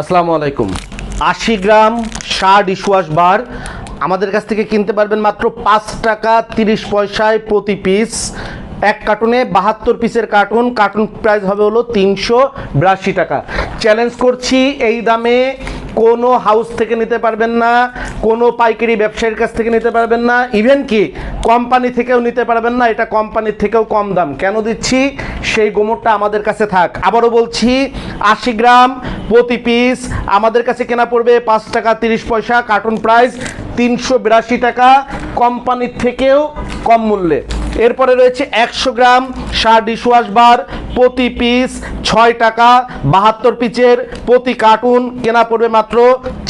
আসসালামু আলাইকুম। আশি গ্রাম সার ডিশওয়াশ বার আমাদের কাছ থেকে কিনতে পারবেন মাত্র পাঁচ টাকা তিরিশ পয়সায় প্রতি পিস এক কার্টুনে বাহাত্তর পিসের কার্টুন কার্টুন প্রাইস হবে হলো তিনশো বিরাশি টাকা। চ্যালেঞ্জ করছি এই দামে কোনো হাউস থেকে নিতে পারবেন না। কোনো পাইকারি ব্যবসায়ীর কাছ থেকে নিতে পারবেন না। ইভেন কি, কোম্পানি থেকেও নিতে পারবেন না, এটা কোম্পানির থেকেও কম দাম। কেন দিচ্ছি? সেই গোমরটা আমাদের কাছে থাক। আবারও বলছি, আশি গ্রাম প্রতি পিস আমাদের কাছে কেনা পড়বে পাঁচ টাকা তিরিশ পয়সা। কার্টুন প্রাইস তিনশো বিরাশি টাকা। কোম্পানির থেকেও কম মূল্যে। এরপরে রয়েছে একশো গ্রাম সার ডিশওয়াশ বার, প্রতি পিস ছয় টাকা, বাহাত্তর পিচের প্রতি কার্টুন কেনা পড়বে মাত্র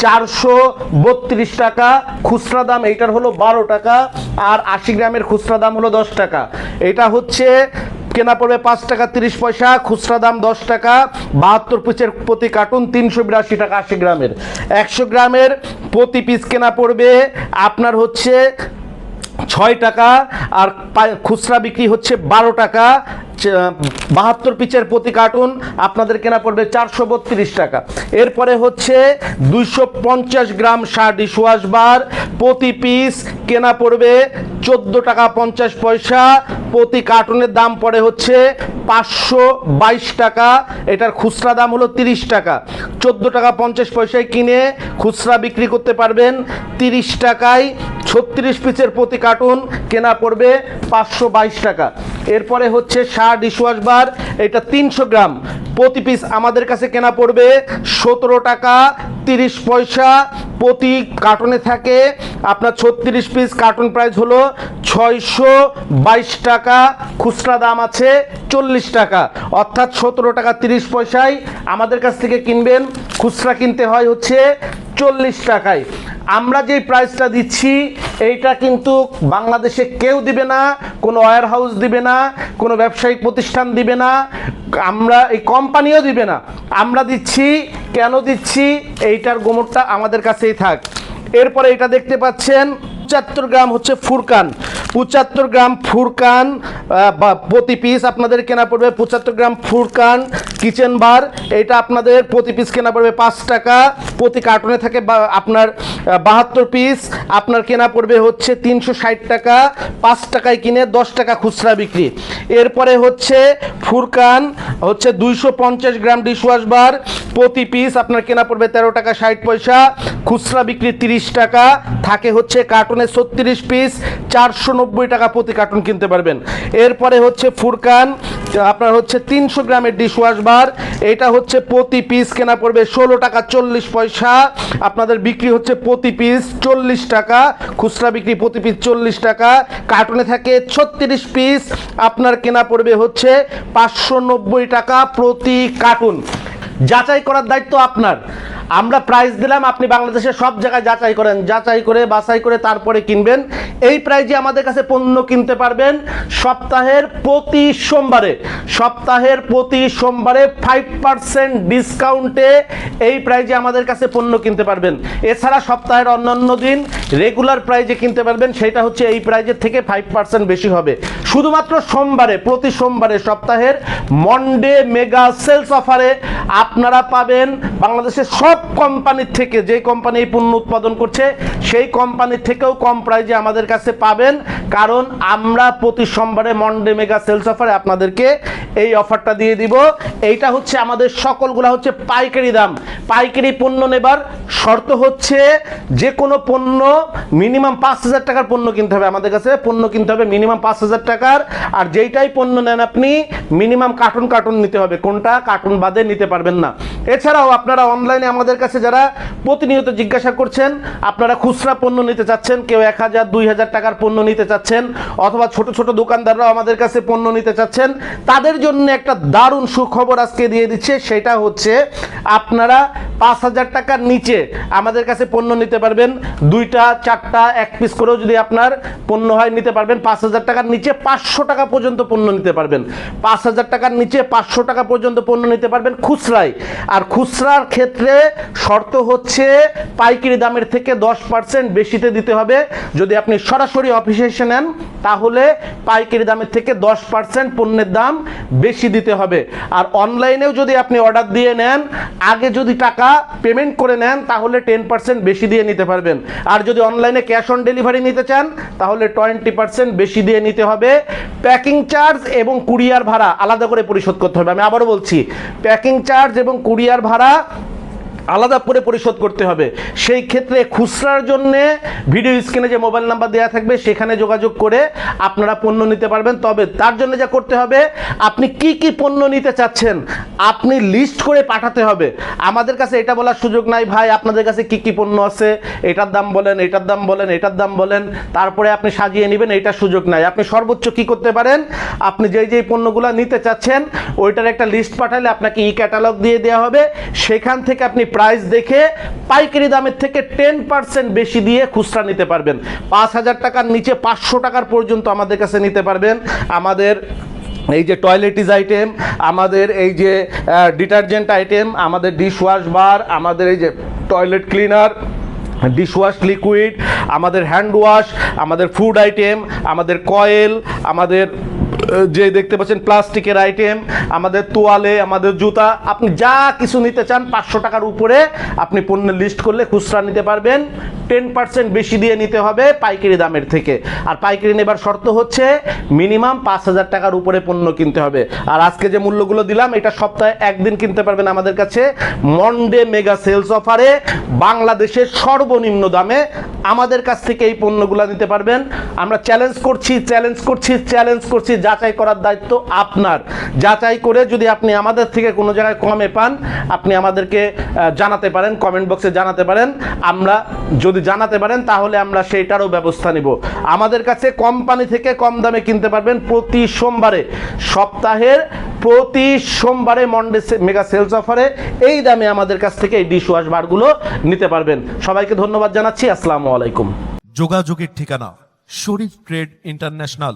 চারশো বত্রিশ টাকা। খুচরা দাম এইটার হলো বারো টাকা আর আশি গ্রামের খুচরা দাম হলো দশ টাকা। এটা হচ্ছে কেনা পড়বে পাঁচ টাকা তিরিশ পয়সা, খুচরা দাম দশ টাকা, বাহাত্তর পিসের প্রতি কার্টুন তিনশো বিরাশি টাকা আশি গ্রামের। একশো গ্রামের প্রতি পিস কেনা পড়বে আপনার হচ্ছে ছয় টাকা, আর খুচরা বিক্রি হচ্ছে বারো টাকা বাহাত্তর পিচের প্রতি কার্টুন, আপনাদের কেনা পড়বে চারশো বত্রিশ টাকা। এরপরে হচ্ছে দুইশো পঞ্চাশ গ্রাম সার ডিশওয়াশ বার, প্রতি পিস কেনা পড়বে চোদ্দ টাকা পঞ্চাশ পয়সা, প্রতি কার্টুনের দাম পড়ে হচ্ছে পাঁচশো বাইশ টাকা, এটার খুচরা দাম হলো তিরিশ টাকা। চোদ্দ টাকা পঞ্চাশ পয়সায় কিনে খুচরা বিক্রি করতে পারবেন তিরিশ টাকায় ছত্রিশ পিসের প্রতি কার্টুন কেনা পড়বে পাঁচশো বাইশ টাকা। এরপরে হচ্ছে সার ডিশওয়াশ বার, এটা তিনশো গ্রাম। প্রতি পিস আমাদের কাছে কেনা পড়বে সতেরো টাকা তিরিশ পয়সা। প্রতি কার্টনে থাকে আপনার ছত্রিশ পিস, কার্টুন প্রাইস হলো ছয়শো বাইশ টাকা। খুচরা দাম আছে চল্লিশ টাকা। অর্থাৎ সতেরো টাকা তিরিশ পয়সায় আমাদের কাছ থেকে কিনবেন। খুচরা কিনতে হয় হচ্ছে চল্লিশ টাকায়। আমরা যে প্রাইসটা দিচ্ছি, এইটা কিন্তু বাংলাদেশে কেউ দিবে না, কোনো ওয়ার হাউস দিবে না, কোনো ব্যবসায়িক প্রতিষ্ঠান দিবে না, আমরা এই কোম্পানিও দিবে না। আমরা দিচ্ছি, কেন দিচ্ছি, এইটার গোমরটা আমাদের কাছেই থাক। এরপরে এটা দেখতে পাচ্ছেন, পঁচাত্তর গ্রাম হচ্ছে ফুরকান। পঁচাত্তর গ্রাম ফুরকান প্রতি পিস আপনাদের কেনা পড়বে পঁচাত্তর গ্রাম ফুরকান কিচেন বার এটা আপনাদের প্রতি পিস কেনা পড়বে পাঁচ টাকা। প্রতি কার্টুনে থাকে আপনার বাহাত্তর পিস আপনার কেনা পড়বে হচ্ছে তিনশো ষাট টাকা। পাঁচ টাকায় কিনে দশ টাকা খুচরা বিক্রি। এরপরে হচ্ছে ফুরকান, হচ্ছে দুইশো পঞ্চাশ গ্রাম ডিশওয়াশ বার প্রতি পিস আপনার কেনা পড়বে তেরো টাকা ষাট পয়সা। খুচরা বিক্রি তিরিশ টাকা। থাকে হচ্ছে কার্টুনে ছত্রিশ পিস চারশো নব্বই টাকা প্রতি কার্টুন কিনতে পারবেন। এরপরে হচ্ছে ফুরকান, আপনার হচ্ছে তিনশো গ্রামের ডিশওয়াশ বার। এটা হচ্ছে প্রতি পিস কেনা পড়বে ষোলো টাকা চল্লিশ পয়সা। আপনাদের বিক্রি হচ্ছে প্রতি পিস চল্লিশ টাকা, খুচরা বিক্রি প্রতি পিস চল্লিশ টাকা। কার্টুনে থাকে ছত্রিশ পিস আপনার কেনা পড়বে হচ্ছে পাঁচশো নব্বই টাকা প্রতি কার্টুন। যাচাই করার দায়িত্ব আপনার। আমরা প্রাইস দিলাম, আপনি বাংলাদেশের সব জায়গায় যাচাই করেন। যাচাই করে, বাছাই করে তারপরে কিনবেন। এই প্রাইজে আমাদের কাছে পণ্য কিনতে পারবেন সপ্তাহের প্রতি সোমবারে। সপ্তাহের প্রতি সোমবারে ফাইভ পার্সেন্ট ডিসকাউন্টে এই প্রাইজে আমাদের কাছে পণ্য কিনতে পারবেন। এছাড়া সপ্তাহের অন্যান্য দিন রেগুলার প্রাইজে কিনতে পারবেন, সেটা হচ্ছে এই প্রাইজের থেকে ফাইভ পার্সেন্ট বেশি হবে। শুধুমাত্র সোমবারে, প্রতি সোমবারে সপ্তাহের মন্ডে মেগা সেলস অফারে আপনারা পাবেন বাংলাদেশের সব কোম্পানির থেকে যে কোম্পানি এই পণ্য উৎপাদন করছে, সেই কোম্পানির থেকেও কম প্রাইজে আমাদের কাছে পাবেন। কারণ আমরা প্রতি সোমবারে মন্ডে মেগা সেলস অফারে আপনাদেরকে এই অফারটা দিয়ে দিব। এইটা হচ্ছে আমাদের সকলগুলা হচ্ছে পাইকারি দাম। পাইকারি পণ্য নেবার শর্ত হচ্ছে যে কোনো পণ্য মিনিমাম পাঁচ হাজার টাকার পণ্য কিনতে হবে আমাদের কাছে। পণ্য কিনতে হবে মিনিমাম পাঁচ হাজার টাকার। আর যেইটাই পণ্য নেন আপনি মিনিমাম কার্টুন কার্টুন নিতে হবে। কোনটা? কার্টুন বাদে নিতে পারবেন না। এছাড়াও আপনারা অনলাইনে আমাদের কাছে যারা প্রতিনিয়ত জিজ্ঞাসা করছেন, আপনারা খুচরা পণ্য নিতে চাচ্ছেন, কেউ এক হাজার, দুই হাজার টাকার পণ্য নিতে চাচ্ছেন, অথবা ছোট ছোট দোকানদাররাও আমাদের কাছে পণ্য নিতে চাচ্ছেন, তাদের জন্য একটা দারুণ সুখবর আজকে দিয়ে দিচ্ছে, সেটা হচ্ছে আপনারা পাঁচ হাজার টাকার নিচে আমাদের কাছে পণ্য নিতে পারবেন, দুইটা, চারটা, এক পিস করেও যদি আপনার পণ্য হয় নিতে পারবেন, পাঁচ হাজার টাকার নিচে পাঁচশো টাকা পর্যন্ত পণ্য নিতে পারবেন, পাঁচ হাজার টাকার নিচে পাঁচশো টাকা পর্যন্ত পণ্য নিতে পারবেন খুচরায়, আর খুচরার ক্ষেত্রে শর্ত হচ্ছে পাইকারি দামের থেকে দশ পার্সেন্ট বেশিতে দিতে হবে। যদি আপনি সরাসরি অফিসে এসে নেন, তাহলে পাইকারি দামের থেকে দশ পার্সেন্ট পণ্যের দাম বেশি দিতে হবে। আর অনলাইনেও যদি আপনি অর্ডার দিয়ে নেন, আগে যদি টাকা পেমেন্ট করে নেন, তাহলে টেন পার্সেন্ট বেশি দিয়ে নিতে পারবেন। আর যদি অনলাইনে ক্যাশ অন ডেলিভারি নিতে চান, তাহলে টোয়েন্টি পার্সেন্ট বেশি দিয়ে নিতে হবে। প্যাকিং চার্জ এবং কুরিয়ার ভাড়া আলাদা করে পরিশোধ করতে হবে। আমি আবারও বলছি, প্যাকিং চার্জ এবং কুরিয়ার ভাড়া আলাদা করে পরিশোধ করতে হবে। সেই ক্ষেত্রে খুচরার জন্য ভিডিও স্ক্রিনে যে মোবাইল নাম্বার দেওয়া থাকবে, সেখানে যোগাযোগ করে আপনারা পণ্য নিতে পারবেন। তবে তার জন্য যা করতে হবে, আপনি কি কি পণ্য নিতে চাচ্ছেন, আপনি লিস্ট করে পাঠাতে হবে। আমাদের কাছে এটা বলার সুযোগ নাই, ভাই, আপনাদের কাছে কি কি পণ্য আছে? এটার দাম বলেন, এটার দাম বলেন, এটার দাম বলেন। তারপরে আপনি সাজিয়ে নেবেন এটার সুযোগ নাই। আপনি সর্বোচ্চ কি করতে পারেন, আপনি যেই যেই পণ্যগুলো নিতে চাচ্ছেন, ওইটার একটা লিস্ট পাঠালে আপনাকে ই ক্যাটালগ দিয়ে দেওয়া হবে। সেখান থেকে আপনি প্রাইস দেখে পাইকারি দামের থেকে টেন পার্সেন্ট বেশি দিয়ে খুচরা নিতে পারবেন। পাঁচ হাজার টাকার নিচে পাঁচশো টাকার পর্যন্ত আমাদের কাছে নিতে পারবেন। আমাদের এই যে টয়লেটিস আইটেম আমাদের এই যে ডিটারজেন্ট আইটেম আমাদের ডিশ ওয়াশ বার আমাদের এই যে টয়লেট ক্লিনার ডিশওয়াশ লিকুইড আমাদের হ্যান্ড ওয়াশ আমাদের ফুড আইটেম আমাদের কয়েল আমাদের যে দেখতে পাচ্ছেন প্লাস্টিকের আইটেম আমাদের তোয়ালে, আমাদের জুতা, আপনি যা কিছু নিতে চান, পাঁচশো টাকার উপরে আপনি পণ্যের লিস্ট করলে খুচরা নিতে পারবেন। টেন পার্সেন্ট বেশি দিয়ে নিতে হবে পাইকারি দামের থেকে। আর পাইকারি নেবার শর্ত হচ্ছে মিনিমাম পাঁচ হাজার টাকার উপরে পণ্য কিনতে হবে। আর আজকে যে মূল্যগুলো দিলাম, এটা সপ্তাহে একদিন কিনতে পারবেন আমাদের কাছে। মন্ডে মেগা সেলস অফারে বাংলাদেশের সর্বনিম্ন দামে আমাদের কাছ থেকে এই পণ্যগুলো নিতে পারবেন। আমরা চ্যালেঞ্জ করছি চ্যালেঞ্জ করছি চ্যালেঞ্জ করছি, যাচাই করার দায়িত্ব আপনার। যাচাই করে যদি আপনি আমাদের থেকে কোনো জায়গায় কমে পান, আপনি আমাদেরকে জানাতে পারেন কমেন্ট বক্সে জানাতে পারেন। আমরা যদি জানাতে পারেন, তাহলে আমরা সেইটারও ব্যবস্থা নিব। আমাদের কাছে কোম্পানি থেকে কম দামে কিনতে পারবেন প্রতি সোমবারে। সপ্তাহের প্রতি সোমবারে মন্ডে মেগা সেলস অফারে এই দামে আমাদের কাছ থেকে এই ডিশ ওয়াশ বারগুলো নিতে পারবেন। সবাইকে ধন্যবাদ জানাচ্ছি। আসসালামু আলাইকুম। যোগাযোগের ঠিকানা শরীফ ট্রেড ইন্টারন্যাশনাল।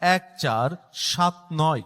এক চার সাত নয়।